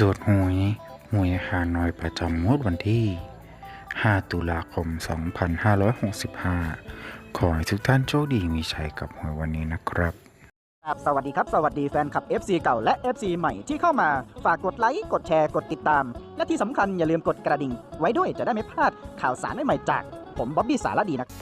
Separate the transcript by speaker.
Speaker 1: ตรวจหวยหวยฮานอยประจำงวดวันที่ 5 ตุลาคม 2565 ขอให้ทุกท่านโชคดีมีชัยกับหวยวันนี้นะครับ
Speaker 2: ครับสวัสดีครับ สวัสดีแฟนคลับ FC เก่าและ FC ใหม่ที่เข้ามาฝากกดไลค์ กดแชร์ กดติดตาม และที่สำคัญอย่าลืมกดกระดิ่ง ไว้ด้วยจะได้ไม่พลาดข่าวสารใหม่ๆจาก ผมบ๊อบบี้สารดีนะครับ